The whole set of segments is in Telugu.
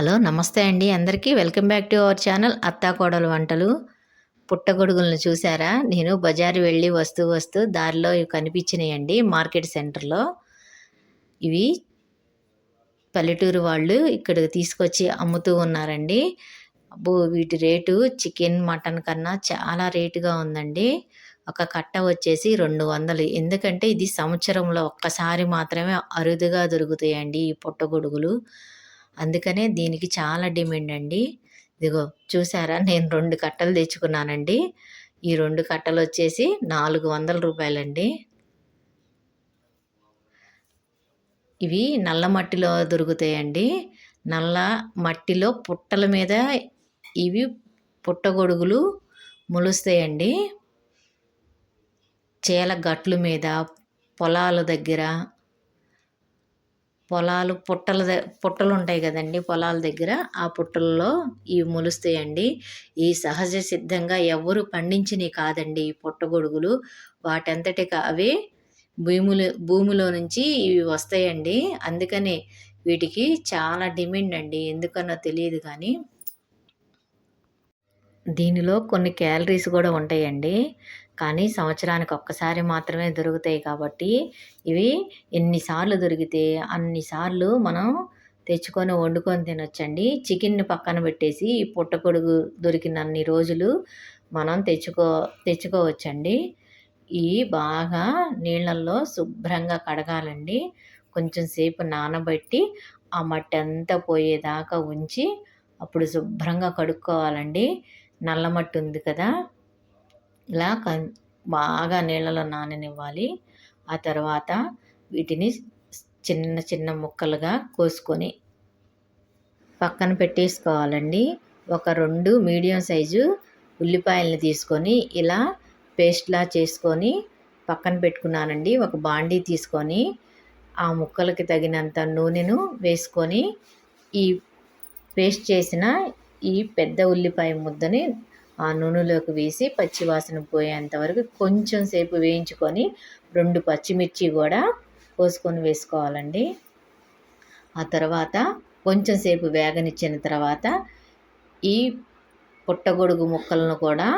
హలో నమస్తే అండి. అందరికీ welcome back to our channel అత్తాకోడలు వంటలు. పుట్టగొడుగులను చూసారా? నేను బజారు వెళ్ళి వస్తూ వస్తూ దారిలో ఇవి కనిపించినాయండి మార్కెట్ సెంటర్లో. ఇవి పల్లెటూరు వాళ్ళు ఇక్కడ తీసుకొచ్చి అమ్ముతూ ఉన్నారండి. అబ్బో వీటి రేటు చికెన్ మటన్ కన్నా చాలా రేటుగా ఉందండి. ఒక కట్ట వచ్చేసి రెండు వందలు. ఎందుకంటే ఇది సంవత్సరంలో ఒక్కసారి మాత్రమే అరుదుగా దొరుకుతాయండి ఈ పుట్టగొడుగులు. అందుకనే దీనికి చాలా డిమాండ్ అండి. ఇదిగో చూసారా? నేను రెండు కట్టలు తెచ్చుకున్నానండి. ఈ రెండు కట్టలు వచ్చేసి నాలుగు వందల రూపాయలండి. ఇవి నల్ల మట్టిలో దొరుకుతాయండి. నల్ల మట్టిలో పుట్టల మీద ఇవి పుట్టగొడుగులు మొలుస్తాయండి. చేల గట్ల మీద పొలాల దగ్గర పొలాలు పుట్టల పుట్టలు ఉంటాయి కదండి పొలాల దగ్గర. ఆ పుట్టల్లో ఇవి మొలుస్తాయండి. ఈ సహజ సిద్ధంగా ఎవరు పండించినవి కాదండి ఈ పుట్టగొడుగులు వాటంతటికి అవే భూములు భూమిలో నుంచి ఇవి వస్తాయండి. అందుకని వీటికి చాలా డిమాండ్ అండి. ఎందుకనో తెలియదు కానీ దీనిలో కొన్ని క్యాలరీస్ కూడా ఉంటాయండి. కానీ సంవత్సరానికి ఒక్కసారి మాత్రమే దొరుకుతాయి కాబట్టి ఇవి ఎన్నిసార్లు దొరికితే అన్నిసార్లు మనం తెచ్చుకొని వండుకొని తినొచ్చండి. చికెన్ని పక్కన పెట్టేసి ఈ పుట్టకొడుగు దొరికినన్ని రోజులు మనం తెచ్చుకో తెచ్చుకోవచ్చండి. ఇవి బాగా నీళ్ళల్లో శుభ్రంగా కడగాలండి. కొంచెం సేపు నానబెట్టి ఆ మట్టి అంతా పోయేదాకా ఉంచి అప్పుడు శుభ్రంగా కడుక్కోవాలండి. నల్ల మట్టి ఉంది కదా ఇలా బాగా నీళ్ళలో నాననివ్వాలి. ఆ తర్వాత వీటిని చిన్న చిన్న ముక్కలుగా కోసుకొని పక్కన పెట్టేసుకోవాలండి. ఒక రెండు మీడియం సైజు ఉల్లిపాయలను తీసుకొని ఇలా పేస్ట్లా చేసుకొని పక్కన పెట్టుకున్నానండి. ఒక బాండీ తీసుకొని ఆ ముక్కలకి తగినంత నూనెను వేసుకొని ఈ పేస్ట్ చేసిన ఈ పెద్ద ఉల్లిపాయ ముద్దని ఆ నూనెలోకి వేసి పచ్చివాసన పోయేంత వరకు కొంచెం సేపు వేయించుకొని రెండు పచ్చిమిర్చి కూడా కోసుకొని వేసుకోవాలండి. ఆ తర్వాత కొంచెం సేపు వేగనిచ్చిన తర్వాత ఈ పుట్టగొడుగు ముక్కలను కూడా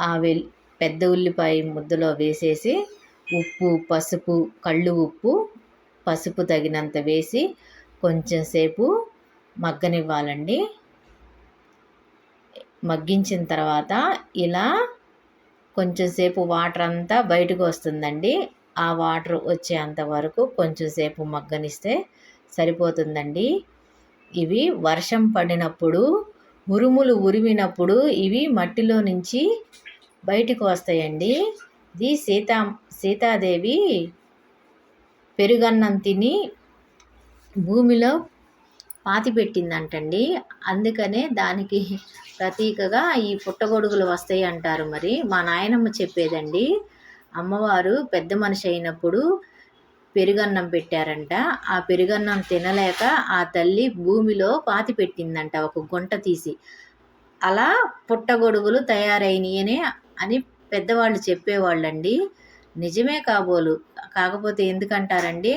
ఆ వెల్ పెద్ద ఉల్లిపాయ ముద్దలో వేసేసి ఉప్పు పసుపు కళ్ళు ఉప్పు పసుపు తగినంత వేసి కొంచెం సేపు మగ్గనివ్వాలండి. మగ్గించిన తర్వాత ఇలా కొంచెంసేపు వాటర్ అంతా బయటకు వస్తుందండి. ఆ వాటర్ వచ్చేంత వరకు కొంచెంసేపు మగ్గనిస్తే సరిపోతుందండి. ఇవి వర్షం పడినప్పుడు ఉరుములు ఉరిమినప్పుడు ఇవి మట్టిలో నుంచి బయటకు వస్తాయండి. ఇది సీతా సీతాదేవి పెరుగన్నం తిని భూమిలో పాతి పెట్టిందంటండి అందుకనే దానికి ప్రతీకగా ఈ పుట్టగొడుగులు వస్తాయి అంటారు మరి. మా నాయనమ్మ చెప్పేదండి అమ్మవారు పెద్ద మనిషి అయినప్పుడు పెరుగన్నం పెట్టారంట. ఆ పెరుగన్నం తినలేక ఆ తల్లి భూమిలో పాతి పెట్టిందంట ఒక గుంట తీసి. అలా పుట్టగొడుగులు తయారైనయనే అని పెద్దవాళ్ళు చెప్పేవాళ్ళండి. నిజమే కాబోలు. కాకపోతే ఎందుకంటారండి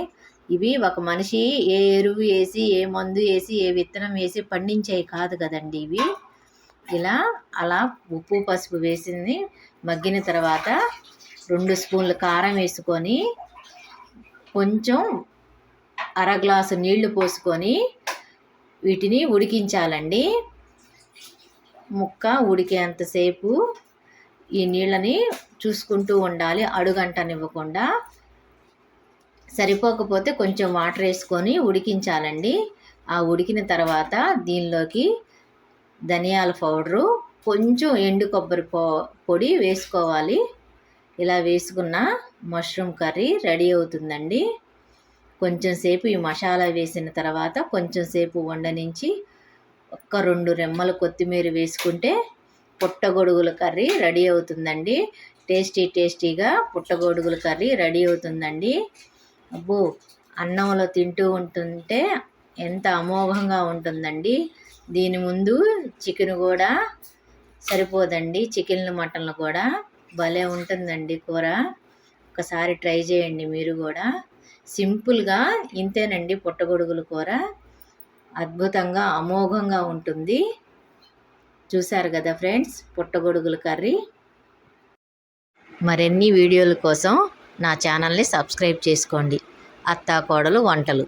ఇవి ఒక మనిషి ఏ ఎరువు వేసి ఏ మందు వేసి ఏ విత్తనం వేసి పండించేవి కాదు కదండి ఇవి. ఇలా అలా ఉప్పు పసుపు వేసింది. మగ్గిన తర్వాత రెండు స్పూన్లు కారం వేసుకొని కొంచెం అర గ్లాసు నీళ్ళు పోసుకొని వీటిని ఉడికించాలండి. ముక్క ఉడికేంతసేపు ఈ నీళ్ళని చూసుకుంటూ ఉండాలి. అడుగంటనివ్వకుండా సరిపోకపోతే కొంచెం వాటర్ వేసుకొని ఉడికించాలండి. ఆ ఉడికిన తర్వాత దీనిలోకి ధనియాల పౌడరు కొంచెం ఎండు కొబ్బరి పో పొడి వేసుకోవాలి. ఇలా వేసుకున్న మష్రూమ్ కర్రీ రెడీ అవుతుందండి. కొంచెం సేపు ఈ మసాలా వేసిన తర్వాత కొంచెం సేపు వండనించి ఒక్క రెండు రెమ్మలు కొత్తిమీర వేసుకుంటే పుట్టగొడుగుల కర్రీ రెడీ అవుతుందండి. టేస్టీ టేస్టీగా పుట్టగొడుగుల కర్రీ రెడీ అవుతుందండి. అబ్బో అన్నంలో తింటూ ఉంటుంటే ఎంత అమోఘంగా ఉంటుందండి. దీని ముందు చికెన్ కూడా సరిపోదండి. చికెన్లు మటన్లు కూడా భలే ఉంటుందండి కూర. ఒకసారి ట్రై చేయండి మీరు కూడా. సింపుల్గా ఇంతేనండి పుట్టగొడుగుల కూర. అద్భుతంగా అమోఘంగా ఉంటుంది. చూశారు కదా ఫ్రెండ్స్ పుట్టగొడుగుల కర్రీ. మరిన్ని వీడియోల కోసం నా ఛానల్ని సబ్స్క్రైబ్ చేసుకోండి. అత్తా కోడలు వంటలు.